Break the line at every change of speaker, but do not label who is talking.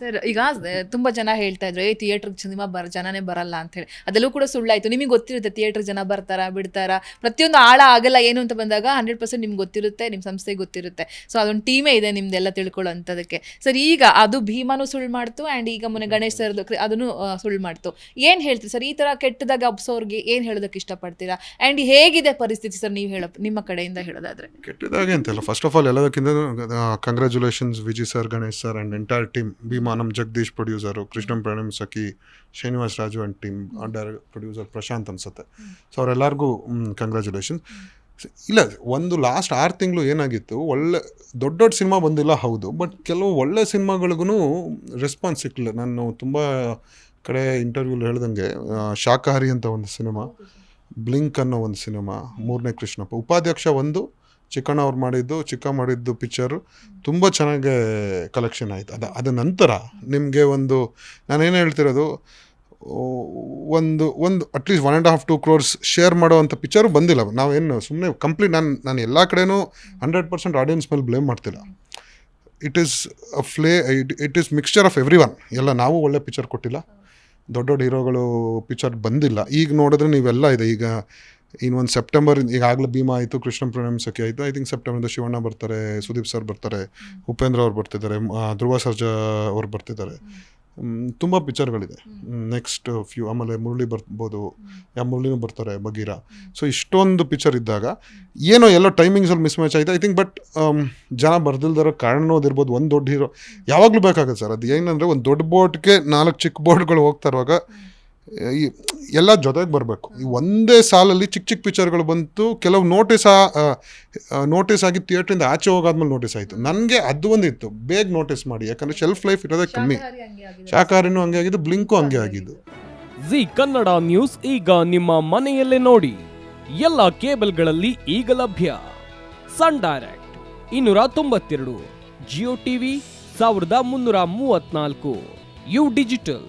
Sir, ಈಗ ತುಂಬಾ ಜನ ಹೇಳ್ತಾ ಇದ್ರು, ಏ ಥಿಯೇಟರ್ ಸಿನಿಮಾ ಬರ, ಜನನೇ ಬರಲ್ಲ ಅಂತ ಹೇಳಿ. ಅದೆಲ್ಲೂ ಕೂಡ ಸುಳ್ಳಾಯ್ತು. ನಿಮಗೆ ಗೊತ್ತಿರುತ್ತೆ ಥಿಯೇಟರ್ ಜನ ಬರ್ತಾರಾ, ಬಿಡ್ತಾರಾ? ಪ್ರತಿಯೊಂದು ಆಳ ಆಗಲ್ಲ ಏನು ಅಂತ ಬಂದಾಗ ಹಂಡ್ರೆಡ್ ಪರ್ಸೆಂಟ್ ನಿಮ್ಗೆ ಗೊತ್ತಿರುತ್ತೆ ನಿಮ್ಮ ಸಂಸ್ಥೆಗೆ ಗೊತ್ತಿರುತ್ತೆ. ಸೊ ಅದೊಂದು ಟೀಮೇ ಇದೆ ನಿಮ್ದೆಲ್ಲ ತಿಳ್ಕೊಳ್ಳೋಂಥದಕ್ಕೆ. ಸರ್, ಈಗ ಅದು ಭೀಮಾನು ಸುಳ್ಳು ಮಾಡ್ತು ಆ್ಯಂಡ್ ಈಗ ಮೊನ್ನೆ ಗಣೇಶ್ ಸರ್ ಅದನ್ನು ಸುಳ್ಳು ಮಾಡ್ತು. ಏನು ಹೇಳ್ತೀರಿ ಸರ್, ಈ ಥರ ಕೆಟ್ಟದಾಗ ಅಬ್ಸೋರ್ಗೆ ಏನು ಹೇಳೋದಕ್ಕೆ ಇಷ್ಟಪಡ್ತೀರಾ? ಆ್ಯಂಡ್ ಹೇಗಿದೆ ಪರಿಸ್ಥಿತಿ ಸರ್, ನೀವು ಹೇಳ ನಿಮ್ಮ ಕಡೆಯಿಂದ ಹೇಳೋದಾದ್ರೆ?
ಕೆಟ್ಟದಾಗೆ ಅಂತಲ್ಲ ಫಸ್ಟ್ ಆಫ್ ಆಲ್ ಎಲ್ಲದಕ್ಕಿಂತ congratulations Vijay sir, Ganesh sir and entire team Bheema ನಮ್ಮ Jagadish producer Krishnam Pranaya Sakhi Srinivas Raju and team producer Prashanth ಅನ್ಸುತ್ತೆ. ಸೊ ಅವರೆಲ್ಲರಿಗೂ ಕಂಗ್ರ್ಯಾಚುಲೇಷನ್ ಇಲ್ಲ ಒಂದು ಲಾಸ್ಟ್ ಆರು ತಿಂಗಳು ಏನಾಗಿತ್ತು ಒಳ್ಳೆ ದೊಡ್ಡ ದೊಡ್ಡ ಸಿನಿಮಾ ಬಂದಿಲ್ಲ ಹೌದು ಬಟ್ ಕೆಲವು ಒಳ್ಳೆ ಸಿನಿಮಾಗಳಿಗೂ ರೆಸ್ಪಾನ್ಸ್ ಸಿಕ್ಕಲಿಲ್ಲ ನಾನು ತುಂಬ ಕಡೆ ಇಂಟರ್ವ್ಯೂಲಿ ಹೇಳ್ದಂಗೆ ಶಾಖಾಹಾರಿ ಶಾಕಾಹಾರಿ ಅಂತ ಒಂದು ಸಿನಿಮಾ ಬ್ಲಿಂಕ್ ಅನ್ನೋ ಒಂದು ಸಿನಿಮಾ ಮೂರನೇ ಕೃಷ್ಣಪ್ಪ ಉಪಾಧ್ಯಕ್ಷ ಒಂದು ಚಿಕ್ಕಣ್ಣ ಅವ್ರು ಮಾಡಿದ್ದು, ಚಿಕ್ಕ ಮಾಡಿದ್ದು ಪಿಕ್ಚರು ತುಂಬ ಚೆನ್ನಾಗಿ ಕಲೆಕ್ಷನ್ ಆಯಿತು. ಅದು, ಅದ ನಂತರ ನಿಮಗೆ ಒಂದು, ನಾನೇನು ಹೇಳ್ತಿರೋದು ಒಂದು ಒಂದು at least one and half two crores share ಮಾಡೋವಂಥ ಪಿಕ್ಚರು ಬಂದಿಲ್ಲ. ನಾವೇನು ಸುಮ್ಮನೆ ಕಂಪ್ಲೀಟ್ ನಾನು ನಾನು ಎಲ್ಲ ಕಡೆಯೂ ಹಂಡ್ರೆಡ್ ಪರ್ಸೆಂಟ್ ಆಡಿಯನ್ಸ್ ಮೇಲೆ ಬ್ಲೇಮ್ ಮಾಡ್ತಿಲ್ಲ. It is a play it it is mixture of everyone ಎಲ್ಲ ನಾವು ಒಳ್ಳೆ ಪಿಕ್ಚರ್ ಕೊಟ್ಟಿಲ್ಲ. ದೊಡ್ಡ ದೊಡ್ಡ ಹೀರೋಗಳು ಪಿಕ್ಚರ್ ಬಂದಿಲ್ಲ. ಈಗ ನೋಡಿದ್ರೆ ನೀವೆಲ್ಲ ಇದೆ. ಈಗ ಇನ್ನೊಂದು ಸೆಪ್ಟೆಂಬರ್ ಈಗಾಗಲೇ ಭೀಮಾ ಆಯಿತು ಕೃಷ್ಣ ಪ್ರಣಮ್ ಸಖಿ ಆಯಿತು. ಐ ಥಿಂಕ್ ಸೆಪ್ಟೆಂಬರಿಂದ ಶಿವಣ್ಣ ಬರ್ತಾರೆ ಸುದೀಪ್ ಸರ್ ಬರ್ತಾರೆ ಉಪೇಂದ್ರ ಅವ್ರು ಬರ್ತಿದ್ದಾರೆ ಧ್ರುವ ಸರ್ಜಾ ಅವ್ರು ಬರ್ತಿದ್ದಾರೆ. ತುಂಬ ಪಿಕ್ಚರ್ಗಳಿದೆ ನೆಕ್ಸ್ಟ್ ಫ್ಯೂ ಆಮೇಲೆ ಮುರಳಿ ಬರ್ಬೋದು. ಯಾ ಮುರಳಿನೂ ಬರ್ತಾರೆ ಬಗೀರ ಸೊ ಇಷ್ಟೊಂದು ಪಿಕ್ಚರ್ ಇದ್ದಾಗ ಏನೋ ಎಲ್ಲ ಟೈಮಿಂಗ್ಸಲ್ಲಿ ಮಿಸ್ ಮ್ಯಾಚ್ ಆಯಿತು. ಐ ಥಿಂಕ್ ಬಟ್ ಜನ ಬರ್ದಿಲ್ದಿರೋ ಕಾರಣನೂ ಅದಿರ್ಬೋದು ಒಂದು ದೊಡ್ಡ ಹೀರೋ ಯಾವಾಗಲೂ ಬೇಕಾಗುತ್ತೆ ಸರ್ ಅದು ಏನಂದರೆ ಒಂದು ದೊಡ್ಡ ಬೋಟ್ಗೆ ನಾಲ್ಕು ಚಿಕ್ಕ ಬೋಟ್ಗಳು ಹೋಗ್ತಾ ಇರುವಾಗ ಎಲ್ಲ ಜೊತೆಗೆ ಬರಬೇಕು. ಈ ಒಂದೇ ಸಾಲಲ್ಲಿ ಚಿಕ್ಕ ಚಿಕ್ಕ ಪಿಕ್ಚರ್ಗಳು ಬಂತು ಕೆಲವು ನೋಟಿಸ್ ನೋಟಿಸ್ ಆಗಿ ಥಿಯೇಟ್ರಿಂದ ಆಚೆ ಹೋಗಾದ್ಮೇಲೆ ನೋಟಿಸ್ ಆಯಿತು. ನನಗೆ ಅದು ಒಂದಿತ್ತು ಬೇಗ ನೋಟಿಸ್ ಮಾಡಿ ಯಾಕಂದರೆ ಶೆಲ್ಫ್ ಲೈಫ್ ಇರೋದೇ ಕಮ್ಮಿ. ಶಾಖಾರಿನೂ ಹಂಗೆ ಆಗಿದ್ದು ಬ್ಲಿಂಕು ಹಂಗೆ ಆಗಿದ್ದು.
ಜಿ ಕನ್ನಡ ನ್ಯೂಸ್ ಈಗ ನಿಮ್ಮ ಮನೆಯಲ್ಲೇ ನೋಡಿ. ಎಲ್ಲ ಕೇಬಲ್ಗಳಲ್ಲಿ ಈಗ ಲಭ್ಯ. ಸನ್ ಡೈರೆಕ್ಟ್ ಇನ್ನೂರ ತೊಂಬತ್ತೆರಡು ಜಿಯೋ ಟಿವಿ ಸಾವಿರದ ಮುನ್ನೂರ ಮೂವತ್ತ್ನಾಲ್ಕು ಯು ಡಿಜಿಟಲ್.